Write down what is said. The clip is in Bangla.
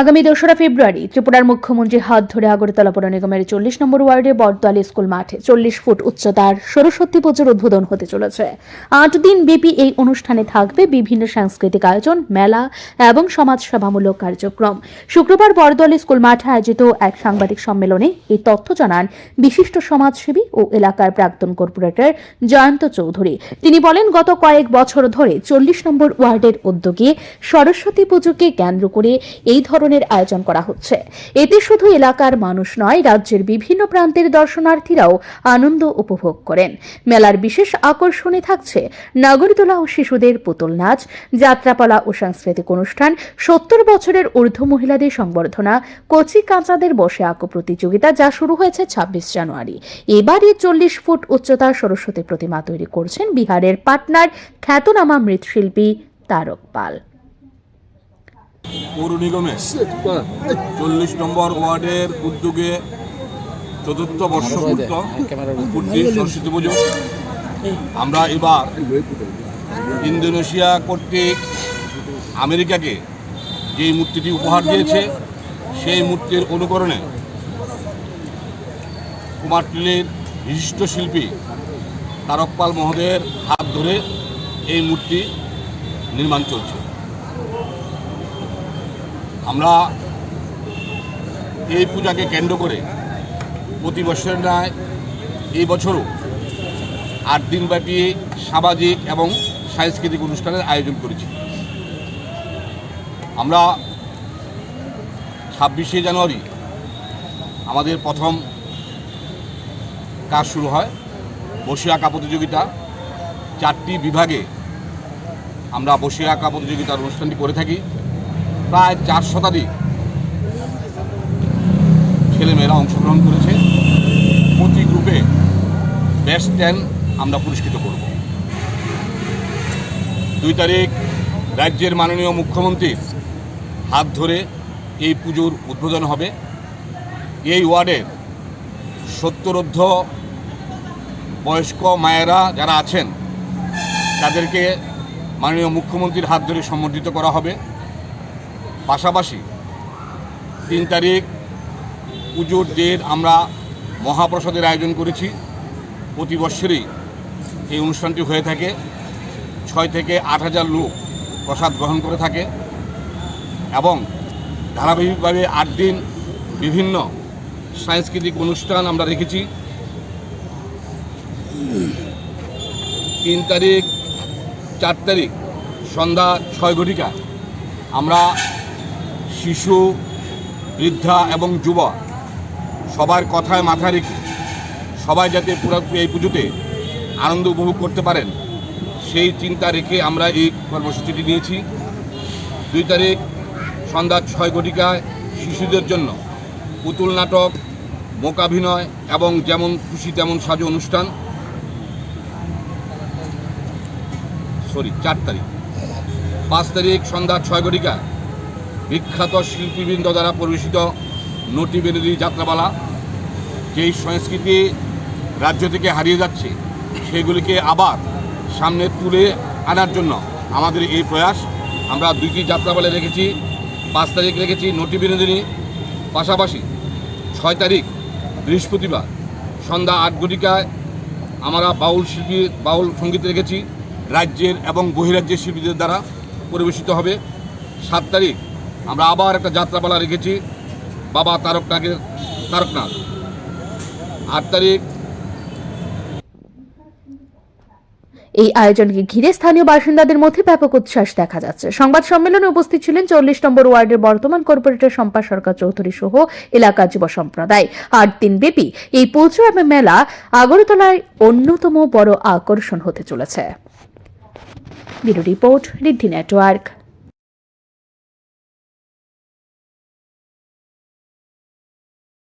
আগামী দোসরা ফেব্রুয়ারি ত্রিপুরার মুখ্যমন্ত্রীর হাত ধরে আগরতলা পৌর নিগমের চল্লিশ নম্বর ওয়ার্ডে বটতলা স্কুল মাঠে চল্লিশ ফুট উচ্চতার সরস্বতী পুজোর উদ্বোধন হতে চলেছে। আট দিন ব্যাপী এই অনুষ্ঠানে থাকবে বিভিন্ন সাংস্কৃতিক আয়োজন, মেলা এবং সমাজসেবামূলক কার্যক্রম। শুক্রবার বড়দল স্কুল মাঠে আয়োজিত এক সাংবাদিক সম্মেলনে এই তথ্য জানান বিশিষ্ট সমাজসেবী ও এলাকার প্রাক্তন কর্পোরেটর জয়ন্ত চৌধুরী। তিনি বলেন, গত কয়েক বছর ধরে চল্লিশ নম্বর ওয়ার্ডের উদ্যোগে সরস্বতী পুজোকে কেন্দ্র করে এই ধরনের আয়োজন করা হচ্ছে। এতে শুধু এলাকার মানুষ নয়, রাজ্যের বিভিন্ন প্রান্তের দর্শনার্থীরাও আনন্দ উপভোগ করেন। মেলার বিশেষ আকর্ষণে থাকছে নাগরদোলা ও শিশুদের পুতুল নাচ, যাত্রাপালা ও সাংস্কৃতিক অনুষ্ঠান, সত্তর বছরের ঊর্ধ্ব মহিলাদের সংবর্ধনা, কচি কাঁচাদের বসে আঁকো প্রতিযোগিতা যা শুরু হয়েছে ছাব্বিশ জানুয়ারি। এবারই চল্লিশ ফুট উচ্চতার সরস্বতী প্রতিমা তৈরি করছেন বিহারের পাটনার খ্যাতনামা মৃৎশিল্পী তারক পাল। পৌর নিগমে চল্লিশ নম্বর ওয়ার্ডের উদ্যোগে চতুর্থ বর্ষপূর্ত পূর্তি সরস্বতী পুজো। আমরা এবার ইন্দোনেশিয়া কর্তৃক আমেরিকাকে যে মূর্তিটি উপহার দিয়েছে সেই মূর্তির অনুকরণে কুমারটুলির বিশিষ্ট শিল্পী তারকপাল মহোদয়ের হাত ধরে এই মূর্তি নির্মাণ চলছে। আমরা এই পূজাকে কেন্দ্র করে প্রতি বছরের ন্যায় এই বছরও আট দিনব্যাপী সামাজিক এবং সাংস্কৃতিক অনুষ্ঠানের আয়োজন করেছি। আমরা ছাব্বিশে জানুয়ারি আমাদের প্রথম কাজ শুরু হয়। বসে আঁকা প্রতিযোগিতা, চারটি বিভাগে আমরা বসে আঁকা প্রতিযোগিতার অনুষ্ঠানটি করে থাকি। প্রায় চার শতাধিক ছেলেমেয়েরা অংশগ্রহণ করেছে। প্রতি গ্রুপে বেস্ট টেন আমরা পুরস্কৃত করব। দুই তারিখ রাজ্যের মাননীয় মুখ্যমন্ত্রীর হাত ধরে এই পুজোর উদ্বোধন হবে। এই ওয়ার্ডের সত্তরোর্ধ বয়স্ক মায়েরা যারা আছেন, তাদেরকে মাননীয় মুখ্যমন্ত্রীর হাত ধরে সম্বর্ধিত করা হবে। পাশাপাশি তিন তারিখ পুজোর দিন আমরা মহাপ্রসাদের আয়োজন করেছি। প্রতি বৎসরই এই অনুষ্ঠানটি হয়ে থাকে। ছয় থেকে আট হাজার লোক প্রসাদ গ্রহণ করে থাকে এবং ধারাবাহিকভাবে আট দিন বিভিন্ন সাংস্কৃতিক অনুষ্ঠান আমরা রেখেছি। তিন তারিখ, চার তারিখ সন্ধ্যা ছয় ঘটিকা আমরা শিশু, বৃদ্ধা এবং যুব সবার কথায় মাথা রেখে সবাই যাতে পুরো এই পুজোতে আনন্দ উপভোগ করতে পারেন, সেই চিন্তা রেখে আমরা এই কর্মসূচিটি নিয়েছি। দুই তারিখ, সন্ধ্যা ছয় ঘটিকায় শিশুদের জন্য পুতুল নাটক মোকাভিনয় এবং যেমন খুশি তেমন সাজো অনুষ্ঠান। সরি চার তারিখ। পাঁচ তারিখ, সন্ধ্যা ছয় ঘটিকা বিখ্যাত শিল্পীবৃন্দ দ্বারা পরিবেশিত নটি বেনেদি যাত্রাপালা যেই সংস্কৃতি রাজ্য থেকে হারিয়ে যাচ্ছে, সেগুলিকে আবার সামনে তুলে আনার জন্য আমাদের এই প্রয়াস। আমরা দুইটি যাত্রাপালা রেখেছি, পাঁচ তারিখ রেখেছি নটি বিনোদিনী পাশাপাশি ছয় তারিখ বৃহস্পতিবার সন্ধ্যা আট ঘটিকায় আমরা বাউল শিল্পী, বাউল সংগীত রেখেছি। রাজ্যের এবং বহিরাজ্যের শিল্পীদের দ্বারা পরিবেশিত হবে। সাত তারিখ আমরা আবার একটা যাত্রাপালা রেখেছি। বাবা তারকনাথের তারকনাথ আট তারিখ। এই আয়োজনকে ঘিরে স্থানীয় বাসিন্দাদের মধ্যে ব্যাপক উচ্ছ্বাস দেখা যাচ্ছে। সংবাদ সম্মেলনে উপস্থিত ছিলেন চল্লিশ নম্বর ওয়ার্ডের বর্তমান কর্পোরেটর শম্পা সরকার চৌধুরী সহ এলাকার যুব সম্প্রদায়। আট দিন ব্যাপী এই পুজো এবং মেলা আগরতলায় অন্যতম বড় আকর্ষণ হতে চলেছে। Report network.